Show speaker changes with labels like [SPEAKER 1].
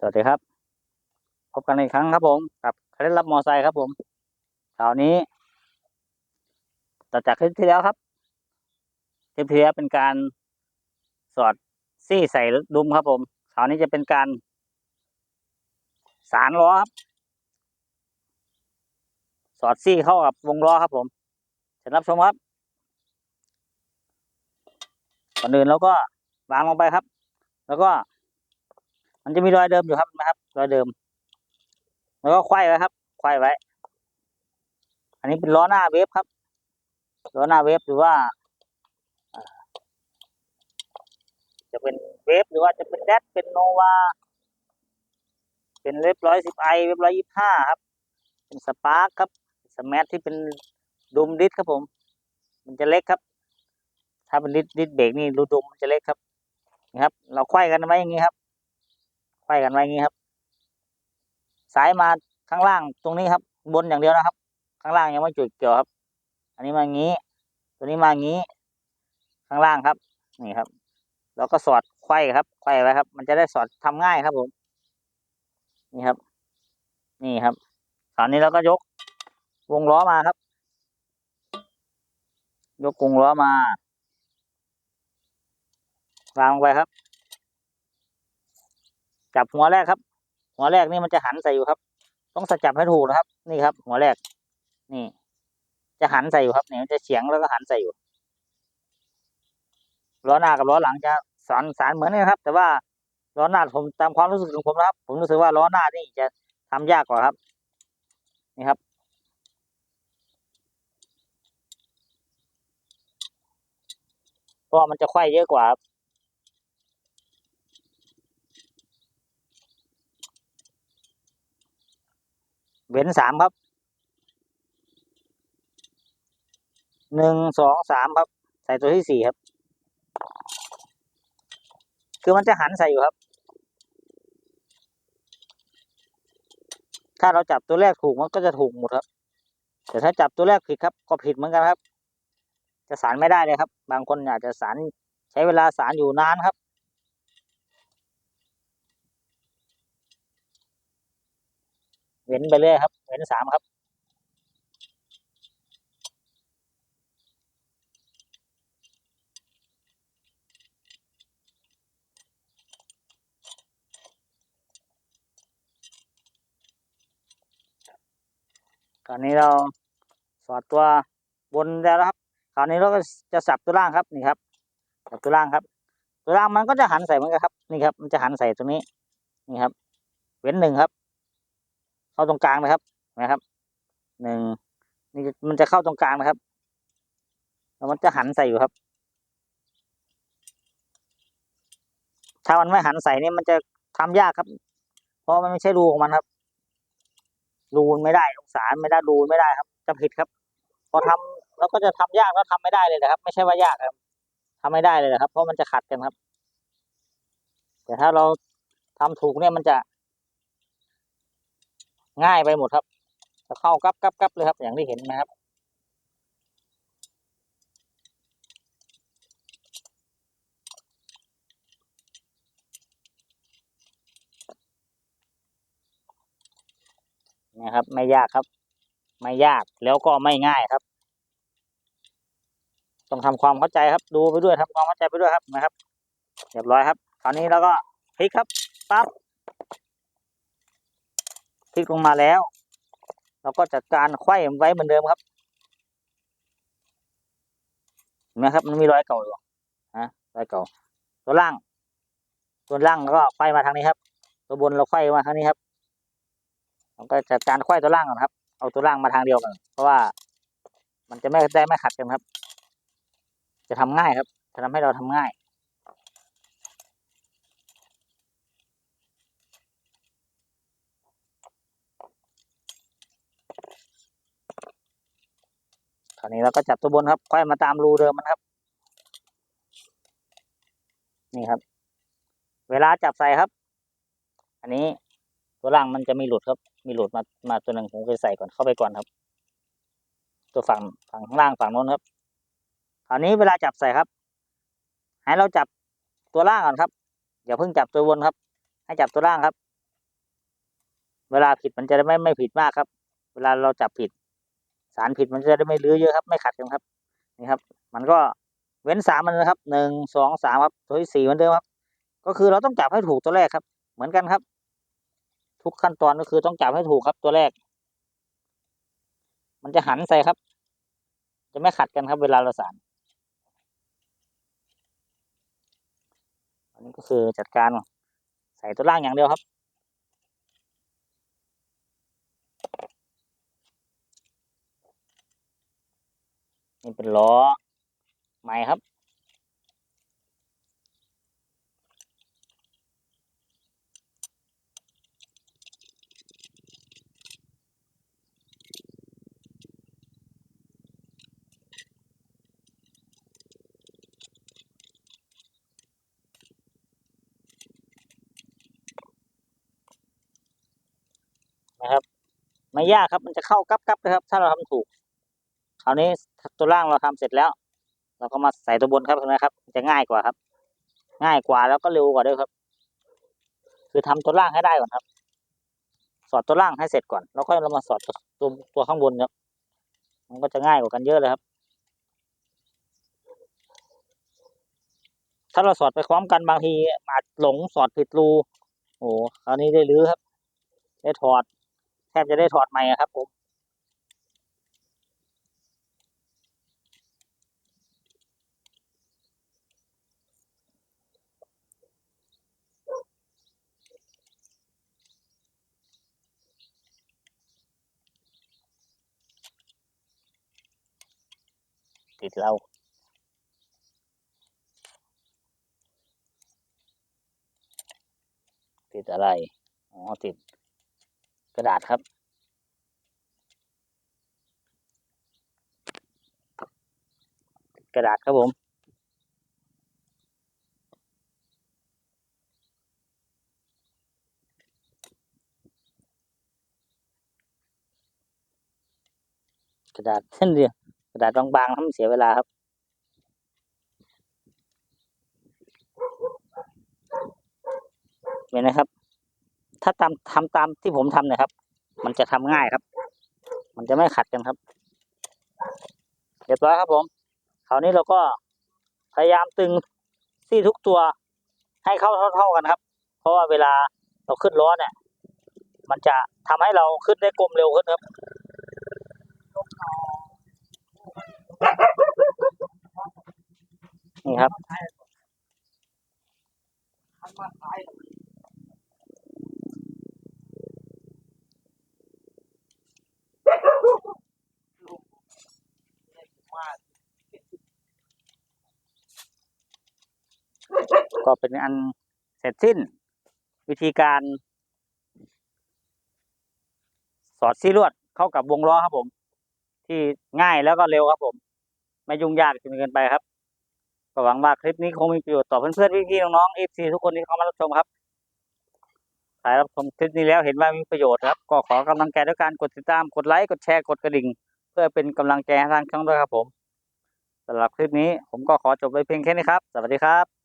[SPEAKER 1] สวัสดีครับ พบกันอีกครั้งครับผมกับเคล็ดลับมอไซค์ครับผมคราวนี้ต่อจากคลิปที่แล้วครับคลิปที่แล้วเป็นการสอดซี่ใส่ดุมครับผมคราวนี้จะเป็นการ สารล้อครับ สอดซี่เข้ากับวงล้อครับผมเชิญรับชมครับก่อนอื่นเราก็วางลงไปครับ แล้วก็ มันจะมีรอยเดิมอยู่ครับนะครับ รอยเดิม แล้วก็ไขว้ไว้ครับไขว้ไว้ อันนี้เป็นล้อหน้าเวฟครับล้อหน้าเวฟหรือว่า จะเป็นเวฟหรือว่าจะเป็นแดดเป็นโนวาเป็นเวฟร้อยสิบไอเวฟร้อยยี่ห้าครับ เป็นสปาร์คครับสแมทที่เป็นดุมดิสครับผม มันจะเล็กครับ ถ้าเป็นดิสดิสเบรกนี่รูดุมมันจะเล็กครับนี่ครับ เราไขว้กันไว้อย่างนี้ครับ ไขว้กันไว้อย่างนี้ครับ สายมาข้างล่างตรงนี้ครับ บนอย่างเดียวนะครับ ข้างล่างยังไม่จุดเกี่ยวครับ อันนี้มาอย่างนี้ ตัวนี้มาอย่างนี้ ข้างล่างครับ นี่ครับ แล้วก็สอดไขว้ครับไขว้ไว้ครับ มันจะได้สอดทำง่ายครับผม นี่ครับ นี่ครับคราวนี้เราก็ยกวงล้อมาครับ ยกวงล้อมาวางลงไปครับ จับหัวแรกครับ หัวแรกนี่มันจะหันใส่อยู่ครับ ต้องสจับให้ถูกนะครับ นี่ครับ หัวแรก นี่ จะหันใส่อยู่ครับเนี่ยมันจะเฉียงแล้วก็หันใส่อยู่ล้อหน้ากับล้อหลังจะสานสารเหมือนกันครับ แต่ว่าล้อหน้าผมตามความรู้สึกของผมนะครับ ผมรู้สึกว่าล้อหน้านี่จะทำยากกว่าครับ นี่ครับเพราะมันจะไขว้เยอะกว่าครับ เว้นสามครับหนึ่งสองสามครับ ใส่ตัวที่สี่ครับ คือมันจะหันใส่อยู่ครับ ถ้าเราจับตัวแรกถูกมันก็จะถูกหมดครับ แต่ถ้าจับตัวแรกผิดครับ ก็ผิดเหมือนกันครับ จะสารไม่ได้เลยครับ บางคนอาจจะสารใช้เวลาสารอยู่นานครับ เว้นไปเรื่อยครับ เว้นสามครับ คราวนี้เราสอดตัวบนแล้วครับ คราวนี้เราก็จะสับตัวล่างครับนี่ครับสับตัวล่างครับ ตัวล่างมันก็จะหันใส่เหมือนกันครับ นี่ครับ มันจะหันใส่ตรงนี้ นี่ครับ เว้นหนึ่งครับ เข้าตรงกลางนะครับนะครับหนึ่งนี่มันจะเข้าตรงกลางนะครับแล้วมันจะหันใส่อยู่ครับ ถ้ามันไม่หันใส่เนี่ยมันจะทำยากครับ เพราะมันไม่ใช่รูของมันครับ รูนไม่ได้องศาไม่ได้รูนไม่ได้ครับ จะผิดครับ พอทำแล้วก็จะทำยากแล้วทำไม่ได้เลยนะครับ ไม่ใช่ว่ายากครับทำไม่ได้เลยนะครับ เพราะมันจะขัดกันครับ แต่ถ้าเราทำถูกเนี่ยมันจะ ง่ายไปหมดครับจะเข้ากับกับกับเลยครับ อย่างที่เห็นนะครับ นะครับ ไม่ยากครับ ไม่ยากแล้วก็ไม่ง่ายครับ ต้องทำความเข้าใจครับ ดูไปด้วยทำความเข้าใจไปด้วยครับนะครับเรียบร้อยครับ คราวนี้เราก็พลิกครับปั๊บ ลิกลงมาแล้ว เราก็จัดการไขว้ไว้เหมือนเดิมครับเห็นไหมครับ มันมีรอยเก่าอยู่ฮะรอยเก่า ตัวล่าง ตัวล่างแล้วก็ไขว้มาทางนี้ครับ ตัวบนเราไขว้มาทางนี้ครับเราก็จัดการไขว้ตัวล่างก่อนครับ เอาตัวล่างมาทางเดียวกันเพราะว่ามันจะไม่ได้ไม่ขัดกันครับ จะทำง่ายครับ จะทำให้เราทำง่าย คราวนี้เราก็จับตัวบนครับค่อยมาตามรูเดิมมันครับ นี่ครับ เวลาจับใส่ครับ อันนี้ตัวล่างมันจะมีหลุดครับ มีหลุดมามาตัวหนึ่งผมไปใส่ก่อนเข้าไปก่อนครับ ตัวฝั่งฝั่งข้างล่างฝั่งโน้นครับคราวนี้เวลาจับใส่ครับ ให้เราจับตัวล่างก่อนครับอย่าเพิ่งจับตัวบนครับ ให้จับตัวล่างครับ เวลาผิดมันจะได้ไม่ไม่ผิดมากครับ เวลาเราจับผิด สารผิดมันจะได้ไม่ลื้อเยอะครับ ไม่ขัดกันครับ นี่ครับ มันก็เว้นสามมันนะครับหนึ่งสองสามครับตัวที่สี่เหมือนเดิมครับ ก็คือเราต้องจับให้ถูกตัวแรกครับ เหมือนกันครับ ทุกขั้นตอนก็คือต้องจับให้ถูกครับตัวแรก มันจะหันใส่ครับ จะไม่ขัดกันครับ เวลาเราสานอันนี้ก็คือจัดการใส่ตัวล่างอย่างเดียวครับ เป็นล้อใหม่ครับ นะครับ ไม่ยากครับมันจะเข้ากับกับนะครับ ถ้าเราทำถูกคราวนี้ ตัวล่างเราทำเสร็จแล้ว เราก็มาใส่ตัวบนครับเห็นไหมครับ จะง่ายกว่าครับ ง่ายกว่าแล้วก็เร็วกว่าด้วยครับ คือทำตัวล่างให้ได้ก่อนครับ สอดตัวล่างให้เสร็จก่อน แล้วค่อยเรามาสอดตัวตัวข้างบนครับ มันก็จะง่ายกว่ากันเยอะเลยครับ ถ้าเราสอดไปพร้อมกันบางทีอาจหลงสอดผิดรูโอ้คราวนี้ได้รื้อครับ ได้ถอด แทบจะได้ถอดใหม่ครับผม ติดเราติดอะไร อ๋อ ติดกระดาษครับกระดาษครับผม กระดาษเส้นเดียว ระดาษบางๆทำเสียเวลาครับเห็นไหมครับ ถ้าตามทำตามที่ผมทำเนี่ยครับ มันจะทำง่ายครับ มันจะไม่ขัดกันครับเรียบร้อยครับผมคราวนี้เราก็พยายามตึงซี่ทุกตัวให้เข้าเท่าๆกันครับ เพราะว่าเวลาเราขึ้นล้อเนี่ย มันจะทำให้เราขึ้นได้กลมเร็วขึ้นครับ นี่ครับ ก็เป็นอันเสร็จสิ้น วิธีการ สอดซีลวดเข้ากับวงล้อครับผม ที่ง่ายแล้วก็เร็วครับผม ไม่ยุ่งยากจนเกินไปครับก็หวังว่าคลิปนี้คงมีประโยชน์ต่อเพื่อนๆพี่ๆน้องๆเอฟซีทุกคนที่เข้ามารับชมครับใครรับชมคลิปนี้แล้วเห็นว่ามีประโยชน์ครับ ก็ขอกำลังใจด้วยการกดติดตามกดไลค์กดแชร์กดกระดิ่ง เพื่อเป็นกำลังใจให้ทางช่องด้วยครับผมสำหรับคลิปนี้ผมก็ขอจบไว้เพียงแค่นี้ครับ สวัสดีครับ